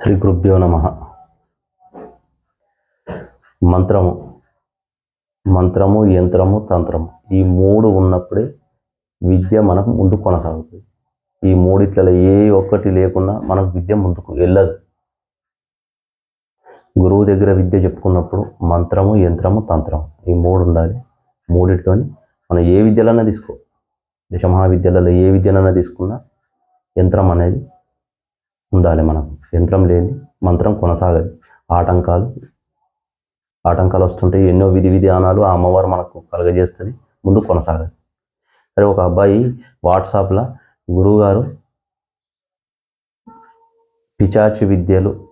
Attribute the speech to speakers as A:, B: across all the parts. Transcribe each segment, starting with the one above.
A: శ్రీ గురుభ్యో నమ. మంత్రము. మంత్రము యంత్రము తంత్రము. ఈ మూడు ఉన్నప్పుడే విద్య మనకు ముందు కొనసాగుతుంది. ఈ మూడిట్లలో ఏ ఒక్కటి లేకుండా మనకు విద్య ముందుకు వెళ్ళదు. గురువు దగ్గర విద్య చెప్పుకున్నప్పుడు మంత్రము యంత్రము తంత్రము ఈ మూడు ఉండాలి. మూడిటితో మనం ఏ విద్యలన్నా తీసుకో. దశ మహావిద్యలలో ఏ విద్యలన్నా తీసుకున్నా యంత్రం అనేది ఉండాలి మనం యంత్రం లేని మంత్రం కొనసాగదు. ఆటంకాలు ఆటంకాలు వస్తుంటాయి. ఎన్నో విధి విధానాలు ఆ అమ్మవారు మనకు కలుగజేస్తుంది. ముందు కొనసాగదు. సరే ఒక అబ్బాయి వాట్సాప్లో గురువుగారు పిచాచి విద్యలు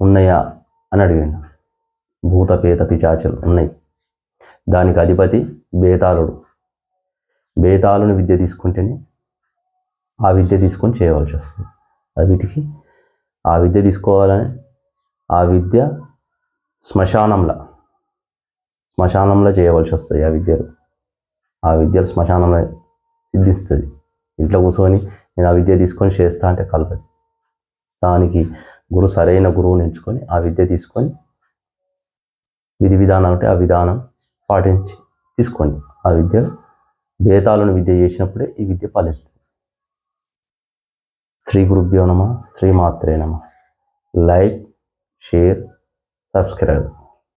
A: ఉన్నాయా అని అడిగాడు. భూతపేత పిచాచులు ఉన్నాయి. దానికి అధిపతి బేతాళుడు. బేతాళుని విద్య తీసుకుంటేనే ఆ విద్య తీసుకొని చేయవలసి వస్తుంది. వీటికి ఆ విద్య తీసుకోవాలని ఆ విద్య శ్మశానంలో శ్మశానంలో చేయవలసి వస్తుంది ఆ విద్యలు. ఆ విద్యలు శ్మశానంలో సిద్ధిస్తుంది. ఇంట్లో కూర్చొని నేను ఆ విద్య తీసుకొని చేస్తా అంటే కలపదు. దానికి గురు సరైన గురువుని ఎంచుకొని ఆ విద్య తీసుకొని విధి విధానం అంటే ఆ విధానం పాటించి తీసుకోండి. ఆ విద్య భేదాలను విద్య చేసినప్పుడే ఈ విద్య పాలిస్తుంది శ్రీ గురుభ్యో నమ శ్రీమాత్రే నమ. Like share subscribe.